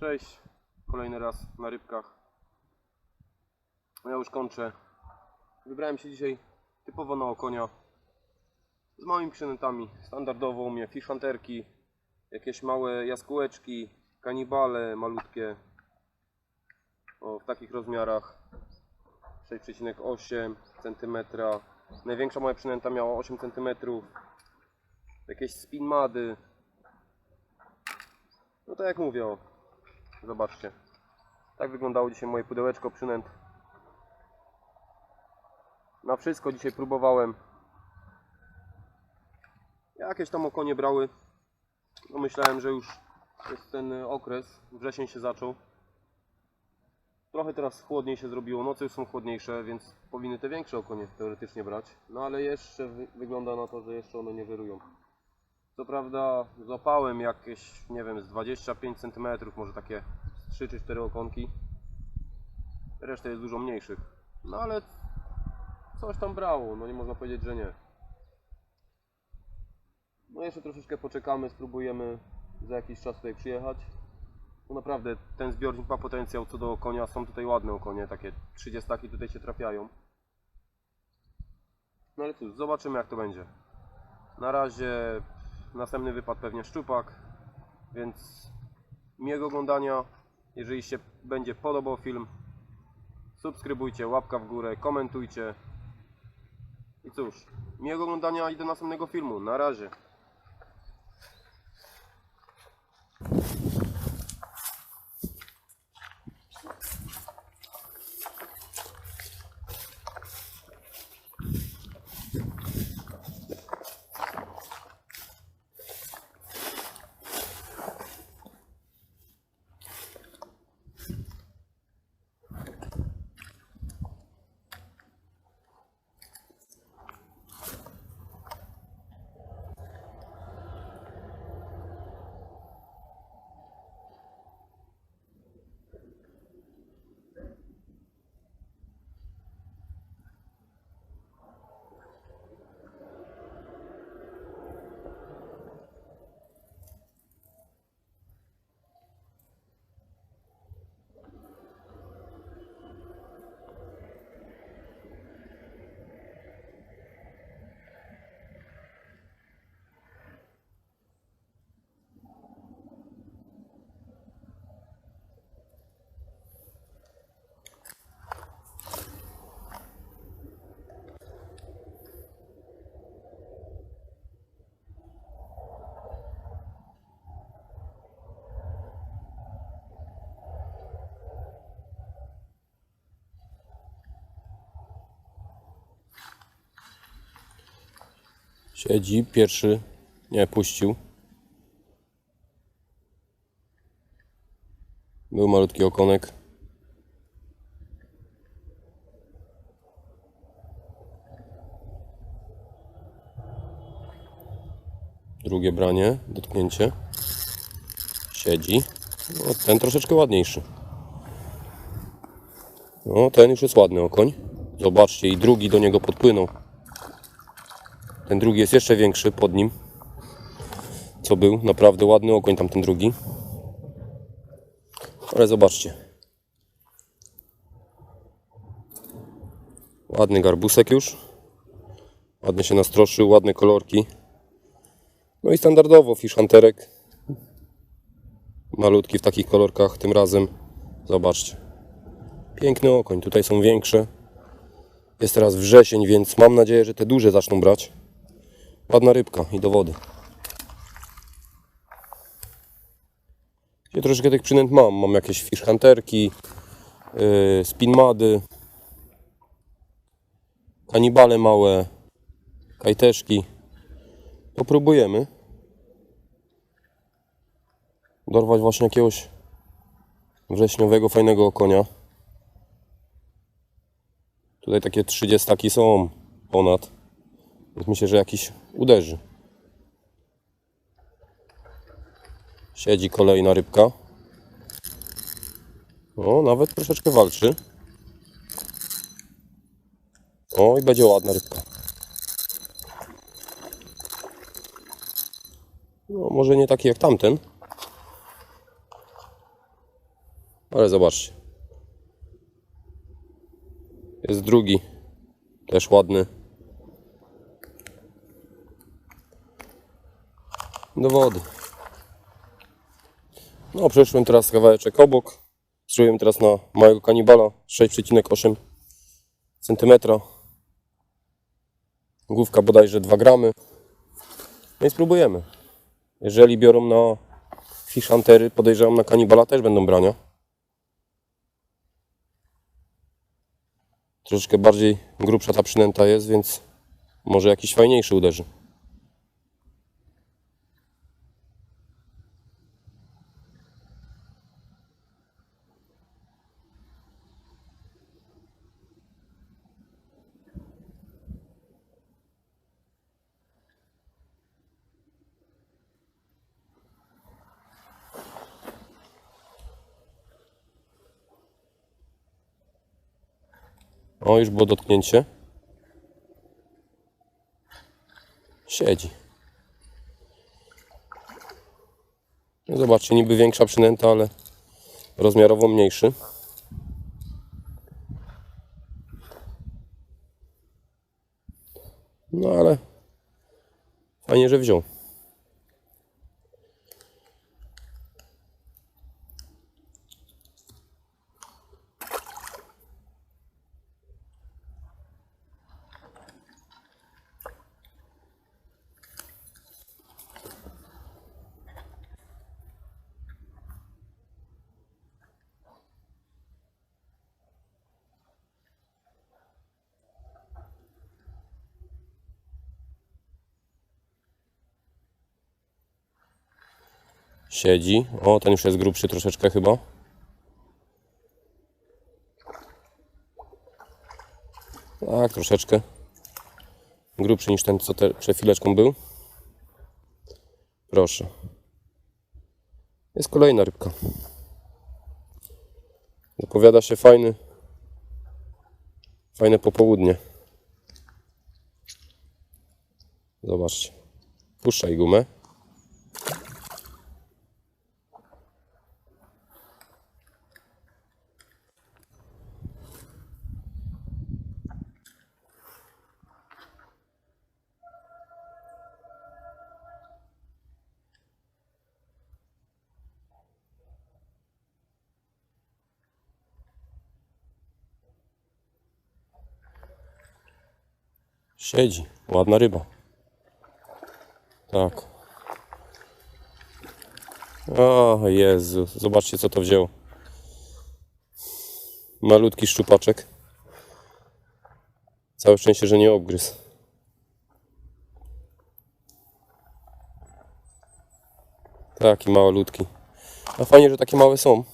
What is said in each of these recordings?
Cześć, kolejny raz na rybkach. Ja już kończę. Wybrałem się dzisiaj typowo na okonia. Z małymi przynętami. Standardowo u mnie fish hunterki, jakieś małe jaskółeczki, kanibale malutkie. O, w takich rozmiarach. 6,8 cm. Największa moja przynęta miała 8 cm. Jakieś spin mady. No tak jak mówię, Zobaczcie. Tak wyglądało dzisiaj moje pudełeczko przynęt. Na wszystko dzisiaj próbowałem. Jakieś tam okonie brały. No myślałem, że już jest ten okres. Wrzesień się zaczął. Trochę teraz chłodniej się zrobiło. Noce już są chłodniejsze, więc powinny te większe okonie teoretycznie brać. No ale jeszcze wy wygląda na to, że jeszcze one nie wyrują. Co prawda złapałem jakieś, nie wiem, z 25 cm, może takie 3 czy 4 okonki. Reszta jest dużo mniejszych. No ale coś tam brało, no nie można powiedzieć, że nie. No jeszcze troszeczkę poczekamy, spróbujemy za jakiś czas tutaj przyjechać. No naprawdę ten zbiornik ma potencjał co do konia. Są tutaj ładne okonie, takie 30 tutaj się trafiają. No ale cóż, zobaczymy jak to będzie. Na razie następny wypad pewnie szczupak, więc miłego oglądania. Jeżeli się będzie podobał film, subskrybujcie, łapka w górę, komentujcie. I cóż, miłego oglądania i do następnego filmu. Na razie. Siedzi, pierwszy nie puścił. Był malutki okonek. Drugie branie, dotknięcie. Siedzi. No, ten troszeczkę ładniejszy. No, ten już jest ładny okoń. Zobaczcie, i drugi do niego podpłynął. Ten drugi jest jeszcze większy pod nim. Co był? Naprawdę ładny okoń tam ten drugi. Ale zobaczcie. Ładny garbusek już. Ładnie się nastroszył, ładne kolorki. No i standardowo fish. Malutki w takich kolorkach tym razem. Zobaczcie. Piękny okoń. Tutaj są większe. Jest teraz wrzesień, więc mam nadzieję, że te duże zaczną brać. Ładna rybka i do wody. Ja troszeczkę tych przynęt mam. Mam jakieś fish hunterki, yy, spinmady, kanibale małe, kajteszki. Popróbujemy. Dorwać właśnie jakiegoś wrześniowego, fajnego konia. Tutaj takie 30 są ponad. Więc myślę, że jakiś uderzy. Siedzi kolejna rybka. O, nawet troszeczkę walczy. O, i będzie ładna rybka. No, może nie taki jak tamten. Ale zobaczcie. Jest drugi. Też ładny. Do wody. No, przeszłem teraz kawałeczek obok. Strzeliłem teraz na małego kanibala 6,8 cm. Główka bodajże 2 gramy. No i spróbujemy. Jeżeli biorą na fishantery, podejrzewam na kanibala też będą brania. Troszeczkę bardziej grubsza ta przynęta jest, więc może jakiś fajniejszy uderzy. Już było dotknięcie. Siedzi. No Zobaczcie, niby większa przynęta, ale rozmiarowo mniejszy. No ale fajnie, że wziął. Siedzi. O, ten już jest grubszy troszeczkę chyba. Tak, troszeczkę. Grubszy niż ten, co te, przed chwileczką był. Proszę. Jest kolejna rybka. Zapowiada się fajny, fajne popołudnie. Zobaczcie. Puszczaj gumę. Siedzi. Ładna ryba. Tak. O Jezu, zobaczcie co to wzięło. Malutki szczupaczek. Całe szczęście, że nie obgryzł. Taki malutki. A fajnie, że takie małe są.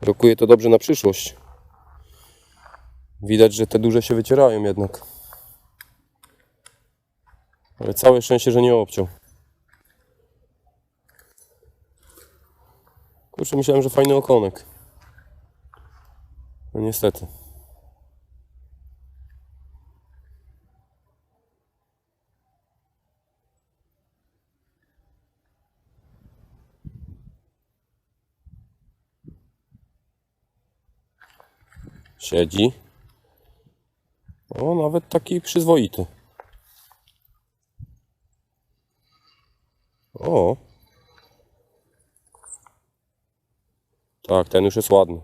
Rokuje to dobrze na przyszłość. Widać, że te duże się wycierają jednak. Ale całe szczęście, że nie obciął. Kurczę, myślałem, że fajny okonek. No niestety. Siedzi. O, nawet taki przyzwoity. O. Tak, ten już jest ładny.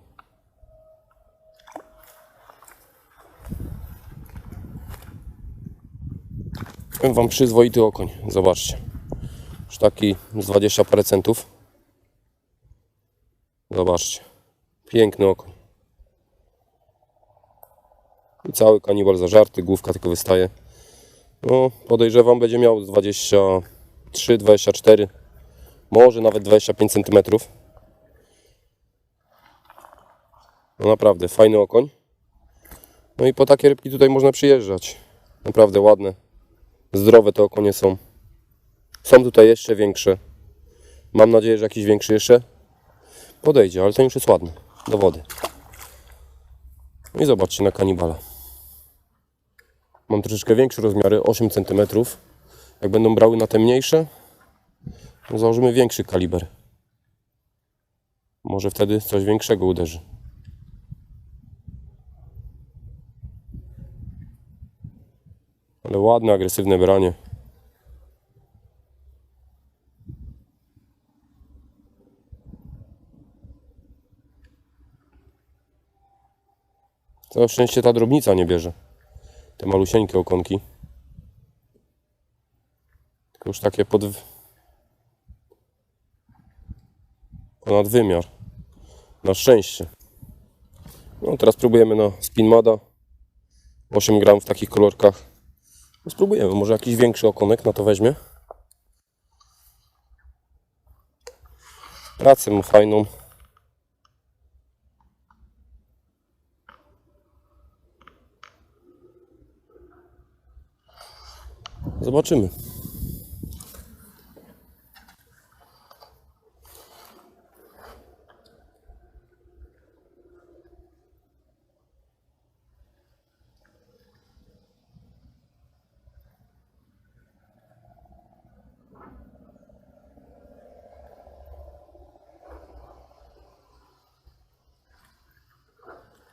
Powiem wam przyzwoity okoń. Zobaczcie. Już taki z 20 parę centów. Zobaczcie. Piękny okoń. I cały kanibal zażarty, główka tylko wystaje. No, podejrzewam, będzie miał 23, 24, może nawet 25 cm. No naprawdę, fajny okoń. No i po takie rybki tutaj można przyjeżdżać. Naprawdę ładne, zdrowe te okonie są. Są tutaj jeszcze większe. Mam nadzieję, że jakiś większy jeszcze podejdzie, ale ten już jest ładny, do wody. No I zobaczcie na kanibala. Mam troszeczkę większe rozmiary, 8 cm. Jak będą brały na te mniejsze, to założymy większy kaliber. Może wtedy coś większego uderzy. Ale ładne, agresywne branie. Całe szczęście ta drobnica nie bierze. Te malusieńkie okonki. Już takie pod... ponad wymiar. Na szczęście. No teraz próbujemy na Spinmada. 8 gram w takich kolorkach. No spróbujemy, może jakiś większy okonek na to weźmie. Pracę mu fajną. Zobaczymy.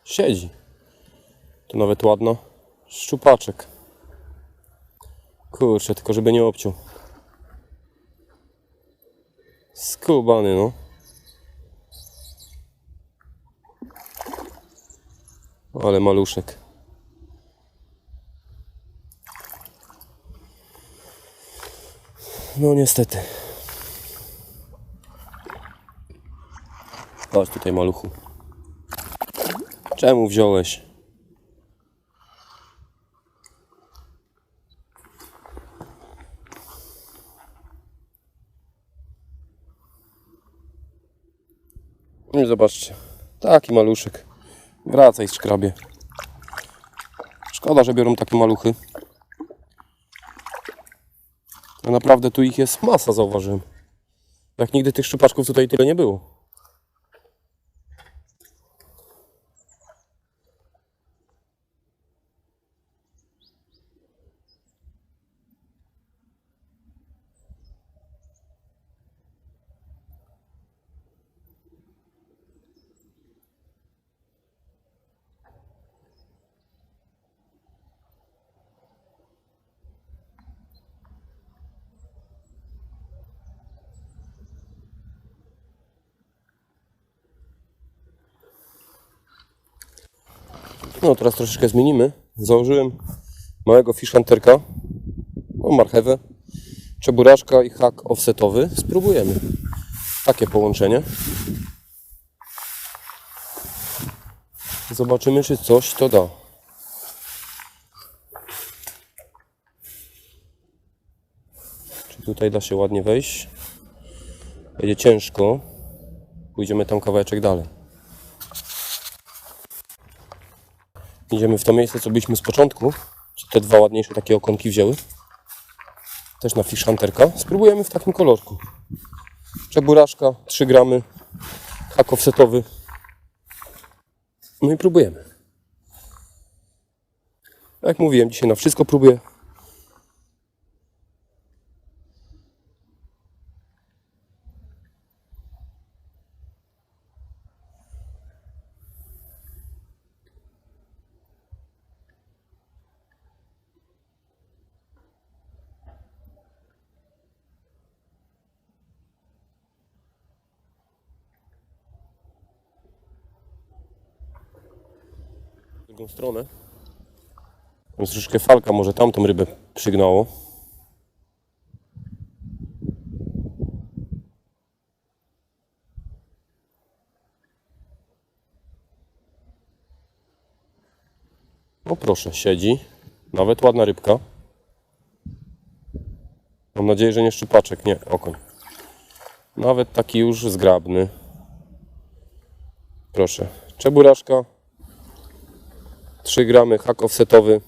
Siedzi. To nawet ładno. Szczupaczek. Kurczę, tylko żeby nie obciął. Skubany, no. Ale maluszek. No niestety. Chodź tutaj maluchu. Czemu wziąłeś? No i zobaczcie. Taki maluszek. Wracaj z szkrabie. Szkoda, że biorą takie maluchy. A naprawdę tu ich jest masa, zauważyłem. Jak nigdy tych szczupaczków tutaj tyle nie było. No teraz troszeczkę zmienimy. Założyłem małego fish hunterka, no, marchewę, czeburaszka i hak offsetowy. Spróbujemy takie połączenie. Zobaczymy, czy coś to da. Czy tutaj da się ładnie wejść? Będzie ciężko. Pójdziemy tam kawałeczek dalej. Idziemy w to miejsce, co byliśmy z początku. Te dwa ładniejsze takie okonki wzięły. Też na fish hunterka. Spróbujemy w takim kolorku. Czeburaszka, 3 gramy. Hak offsetowy. No i próbujemy. Jak mówiłem, dzisiaj na wszystko próbuję. Drugą stronę. Tam troszeczkę falka, może tamtą rybę przygnało. O proszę, siedzi. Nawet ładna rybka. Mam nadzieję, że nie szczupaczek, nie, okoń. Nawet taki już zgrabny. Proszę, czeburaszka, 3 gramy hak offsetowy.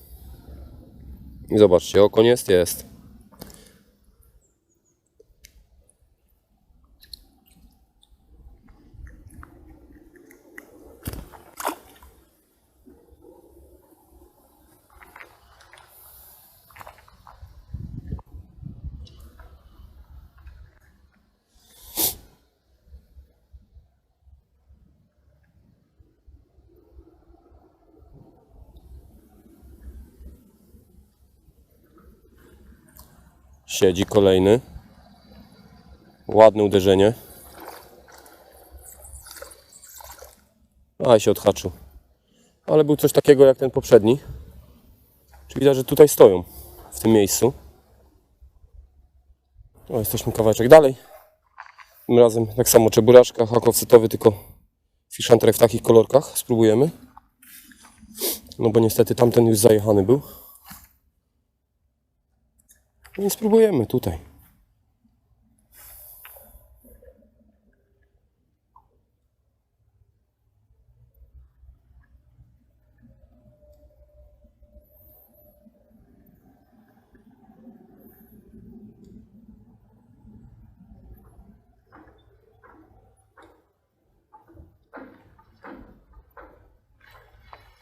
I zobaczcie, okoń jest, jest. Siedzi kolejny. Ładne uderzenie. A się odhaczył. Ale był coś takiego jak ten poprzedni. Czy widać, że tutaj stoją w tym miejscu. O, jesteśmy kawałeczek dalej. Tym razem tak samo czeburaczka, hakowcytowy, tylko fiszantry w takich kolorkach. Spróbujemy. No bo niestety tamten już zajechany był. I spróbujemy tutaj.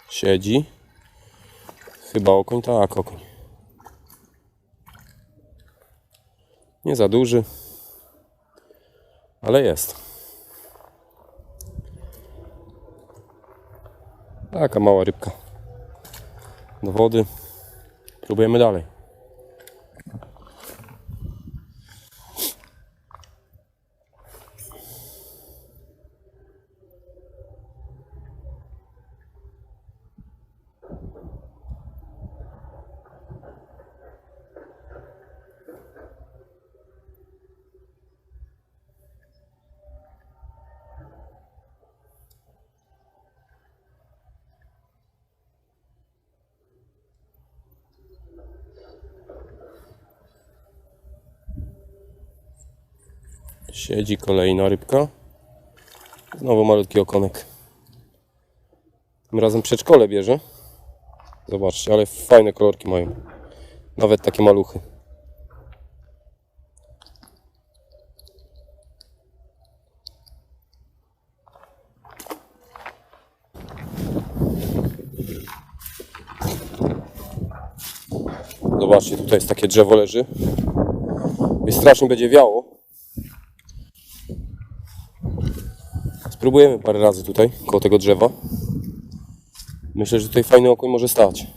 Siedzi. Chyba okoń, tak, okoń. Nie za duży, ale jest. Taka mała rybka do wody. Próbujemy dalej. Siedzi kolejna rybka. Znowu malutki okonek. Tym razem przedszkole bierze. Zobaczcie, ale fajne kolorki mają. Nawet takie maluchy. Zobaczcie, tutaj jest takie drzewo leży. I strasznie będzie wiało. Spróbujemy parę razy tutaj, koło tego drzewa. Myślę, że tutaj fajny okoń może stać.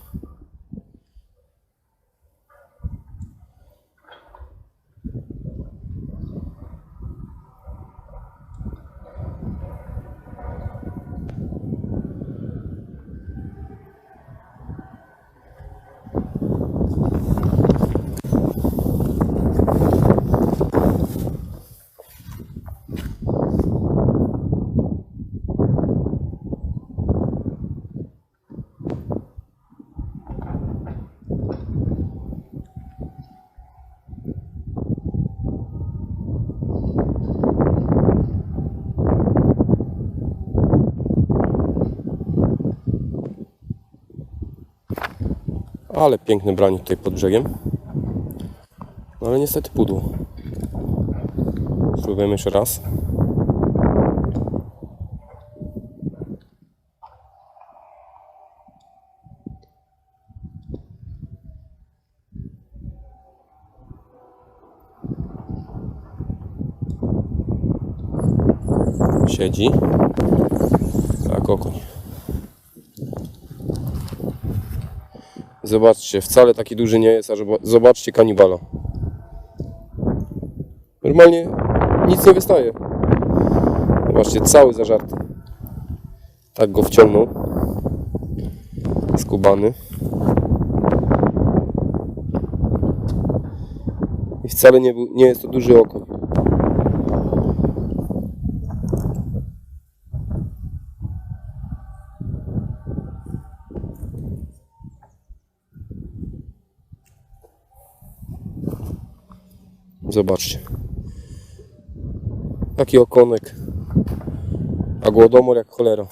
Ale piękne branie tutaj pod brzegiem. No ale niestety pudło. Spróbujemy jeszcze raz. Siedzi. Tak, okoń. Zobaczcie, wcale taki duży nie jest, a zoba- zobaczcie kanibala. Normalnie nic nie wystaje. Zobaczcie, cały zażarty. Tak go wciągnął. Skubany. I wcale nie, był, nie jest to duży okoń. Zobaczcie. Taki okonek. A głodomor jak cholera.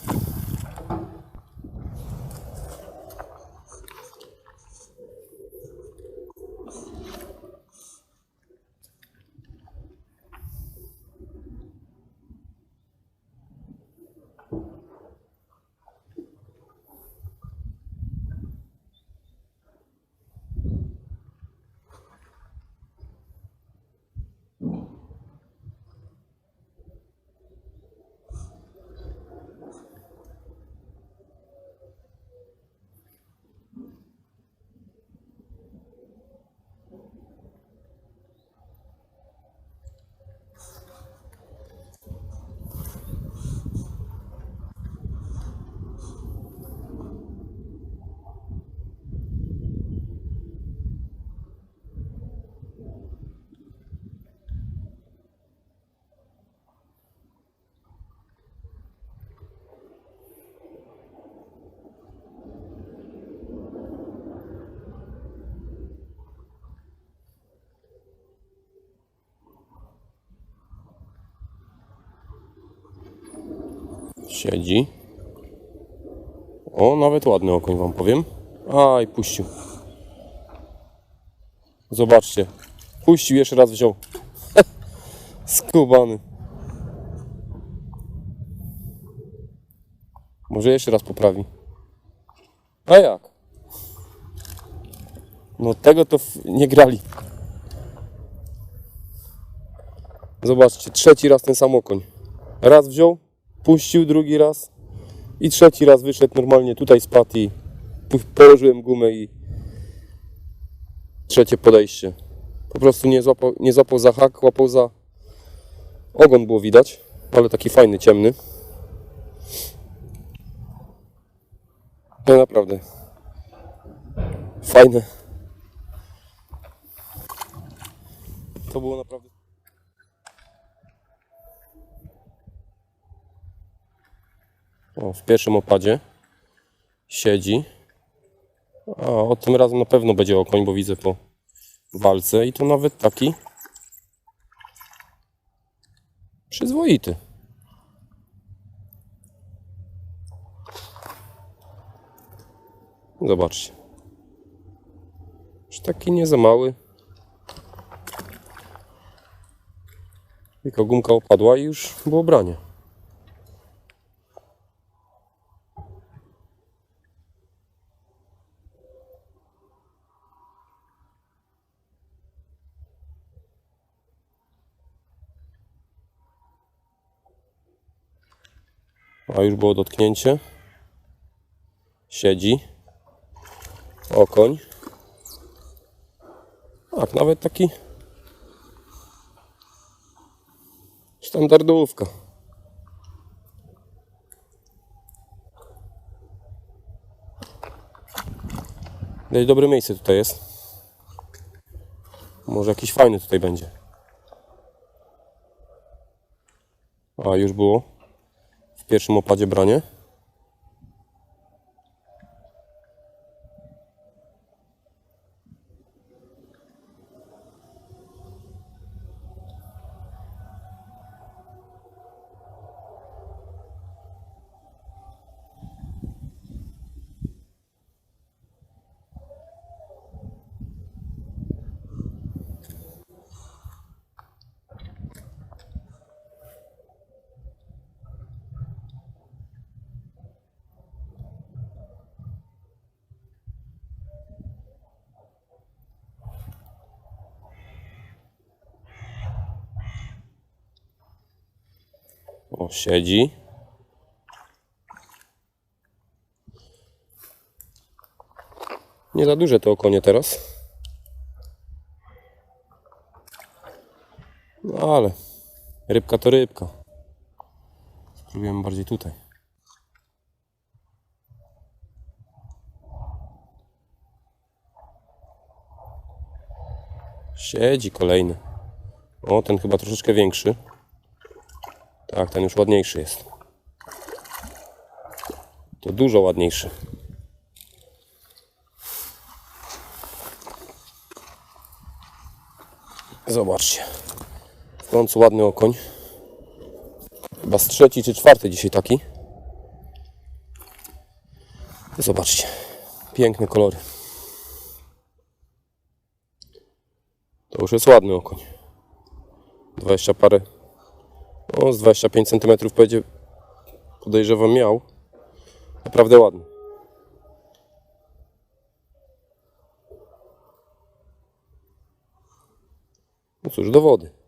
Siedzi. O, nawet ładny okoń wam powiem. Aj, puścił. Zobaczcie. Puścił, jeszcze raz wziął. Skubany. Może jeszcze raz poprawi. A jak? No tego to nie grali. Zobaczcie, trzeci raz ten sam okoń. Raz wziął, puścił drugi raz i trzeci raz wyszedł normalnie tutaj spadł i położyłem gumę i trzecie podejście. Po prostu nie złapał, nie złapał za hak, łapał za ogon było widać, ale taki fajny, ciemny. No naprawdę. Fajne. To było naprawdę. O, w pierwszym opadzie siedzi. A o tym razem na pewno będzie okoń, bo widzę po walce i to nawet taki przyzwoity. Zobaczcie. Już taki nie za mały. Tylko gumka opadła i już było branie. A już było dotknięcie. Siedzi. Okoń. Tak, nawet taki standardówka. Dość dobre miejsce tutaj jest. Może jakiś fajny tutaj będzie. A już było pierwszym opadzie branie. Siedzi. Nie za duże to okonie teraz. No ale rybka to rybka. Spróbujemy bardziej tutaj. Siedzi kolejny. O, ten chyba troszeczkę większy. Tak, ten już ładniejszy jest. To dużo ładniejszy. Zobaczcie. W końcu ładny okoń. Chyba z trzeci czy czwarty dzisiaj taki. Zobaczcie. Piękne kolory. To już jest ładny okoń. 20 parę o, z 25 cm będzie podejrzewam miał. Naprawdę ładny. No cóż, do wody.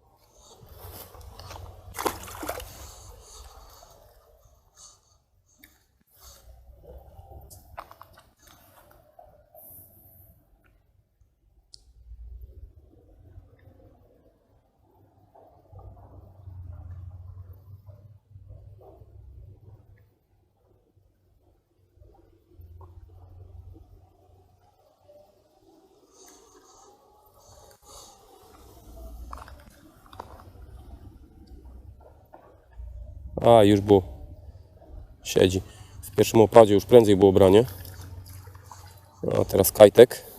A, już było. Siedzi. W pierwszym opadzie już prędzej było branie. A teraz kajtek.